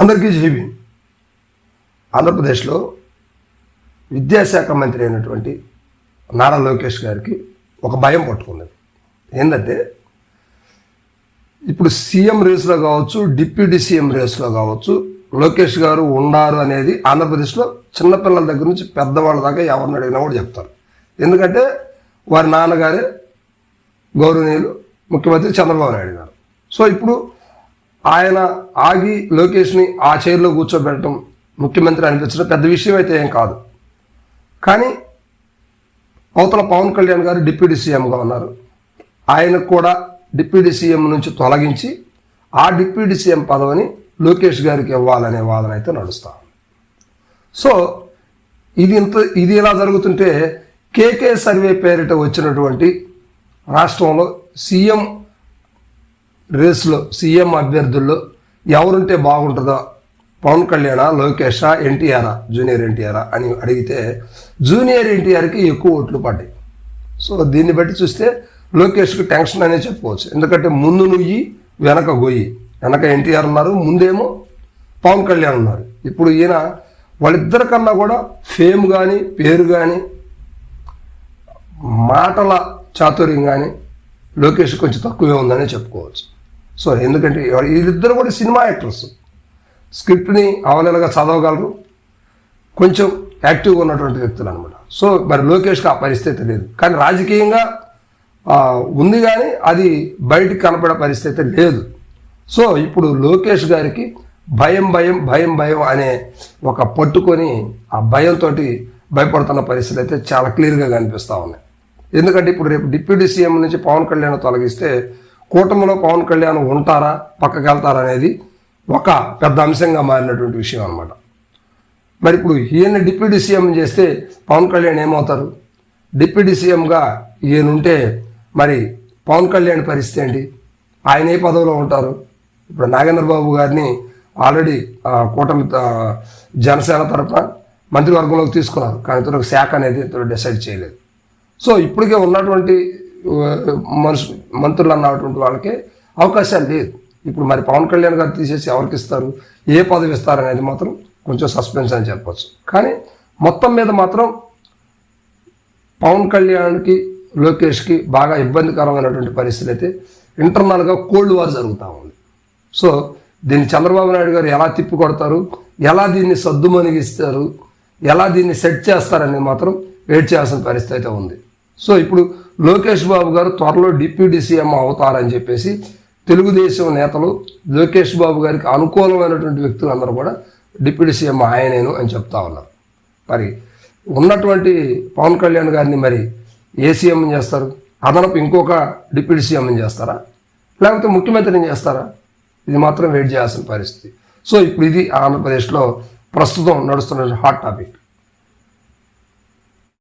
అందరికీ జీవి. ఆంధ్రప్రదేశ్లో విద్యాశాఖ మంత్రి అయినటువంటి నారా లోకేష్ గారికి ఒక భయం పట్టుకున్నది. ఏంటంటే ఇప్పుడు సీఎం రేసులో కావచ్చు డిప్యూటీ సీఎం రేసులో కావచ్చు లోకేష్ గారు ఉండారు అనేది ఆంధ్రప్రదేశ్లో చిన్నపిల్లల దగ్గర నుంచి పెద్దవాళ్ళ దాకా ఎవరిని అడిగినా కూడా చెప్తారు. ఎందుకంటే వారి నాన్నగారే గౌరవనీయులు ముఖ్యమంత్రి చంద్రబాబు నాయుడు గారు. సో ఇప్పుడు ఆయన ఆగి లోకేష్ని ఆ చైర్లో కూర్చోబెట్టడం ముఖ్యమంత్రి అనిపించడం పెద్ద విషయం అయితే ఏం కాదు. కానీ అవతల పవన్ కళ్యాణ్ గారు డిప్యూటీ సీఎంగా ఉన్నారు. ఆయనకు కూడా డిప్యూటీ సీఎం నుంచి తొలగించి ఆ డిప్యూటీ సీఎం పదవిని లోకేష్ గారికి ఇవ్వాలనే వాదన అయితే నడుస్తా సో ఇది ఇంత ఇది ఇలా జరుగుతుంటే కేకే సర్వే పేరిట వచ్చినటువంటి రాష్ట్రంలో సీఎం రేసులో సీఎం అభ్యర్థుల్లో ఎవరుంటే బాగుంటుందో పవన్ కళ్యాణా లోకేషా ఎన్టీఆరా జూనియర్ ఎన్టీఆరా అని అడిగితే జూనియర్ ఎన్టీఆర్కి ఎక్కువ ఓట్లు పడ్డాయి. సో దీన్ని బట్టి చూస్తే లోకేష్కి టెన్షన్ అనే చెప్పుకోవచ్చు. ఎందుకంటే ముందు నుయ్యి వెనక గొయ్యి. వెనక ఎన్టీఆర్ ఉన్నారు ముందేమో పవన్ కళ్యాణ్ ఉన్నారు. ఇప్పుడు ఈయన వాళ్ళిద్దరి కన్నా కూడా ఫేమ్ కానీ పేరు కానీ మాటల చాతుర్యం కానీ లోకేష్ కొంచెం తక్కువే ఉందనే చెప్పుకోవచ్చు. సో ఎందుకంటే వీళ్ళిద్దరు కూడా సినిమా యాక్టర్స్. స్క్రిప్ట్ని అవలేలుగా చదవగలరు. కొంచెం యాక్టివ్గా ఉన్నటువంటి వ్యక్తులు అనమాట సో మరి లోకేష్కి ఆ పరిస్థితి లేదు. కానీ రాజకీయంగా ఉంది కానీ అది బయటికి కనపడే పరిస్థితి లేదు. సో ఇప్పుడు లోకేష్ గారికి భయం భయం భయం భయం అనే ఒక పట్టుకొని ఆ భయంతో భయపడుతున్న పరిస్థితి అయితే చాలా క్లియర్గా కనిపిస్తూ ఉన్నాయి ఎందుకంటే ఇప్పుడు రేపు డిప్యూటీ సీఎం నుంచి పవన్ కళ్యాణ్ తొలగిస్తే కూటమిలో పవన్ కళ్యాణ్ ఉంటారా పక్కకి వెళ్తారా అనేది ఒక పెద్ద అంశంగా మారినటువంటి విషయం అనమాట మరి ఇప్పుడు ఈయన డిప్యూటీ సీఎం చేస్తే పవన్ కళ్యాణ్ ఏమవుతారు? డిప్యూటీ సీఎంగా ఈయన ఉంటే మరి పవన్ కళ్యాణ్ పరిస్థితి ఏంటి? ఆయన ఏ పదవిలో ఉంటారు? ఇప్పుడు నాగేంద్ర బాబు గారిని ఆల్రెడీ కూటమి జనసేన తరఫున మంత్రివర్గంలోకి తీసుకున్నారు. కానీ ఇతరులకు శాఖ అనేది ఇతరులు డిసైడ్ చేయలేదు. సో ఇప్పటికే ఉన్నటువంటి మనుషు మంత్రులు అన్నటువంటి వాళ్ళకి అవకాశాలు లేదు ఇప్పుడు మరి పవన్ కళ్యాణ్ గారు తీసేసి ఎవరికి ఇస్తారు? ఏ పదవి ఇస్తారు అనేది మాత్రం కొంచెం సస్పెన్స్ అని చెప్పచ్చు. కానీ మొత్తం మీద మాత్రం పవన్ కళ్యాణ్కి లోకేష్కి బాగా ఇబ్బందికరమైనటువంటి పరిస్థితి అయితే ఇంటర్నల్గా కోల్డ్ వార్ జరుగుతూ ఉంది. సో దీన్ని చంద్రబాబు నాయుడు గారు ఎలా తిప్పి కొడతారు? ఎలా దీన్ని సద్దుమణిగిస్తారు? ఎలా దీన్ని సెట్ చేస్తారనేది మాత్రం వెయిట్ చేయాల్సిన పరిస్థితి అయితే ఉంది. సో ఇప్పుడు లోకేష్ బాబు గారు త్వరలో డిప్యూటీ సీఎం అవుతారని చెప్పేసి తెలుగుదేశం నేతలు లోకేష్ బాబు గారికి అనుకూలమైనటువంటి వ్యక్తులు అందరూ కూడా డిప్యూటీ సీఎం ఆయనేను అని చెప్తా ఉన్నారు. మరి ఉన్నటువంటి పవన్ కళ్యాణ్ గారిని మరి ఏ సీఎం చేస్తారు? అదనపు ఇంకొక డిప్యూటీ సీఎం చేస్తారా? లేకపోతే ముఖ్యమంత్రిని చేస్తారా? ఇది మాత్రం వెయిట్ చేయాల్సిన పరిస్థితి. సో ఇప్పుడు ఇది ఆంధ్రప్రదేశ్లో ప్రస్తుతం నడుస్తున్న హాట్ టాపిక్.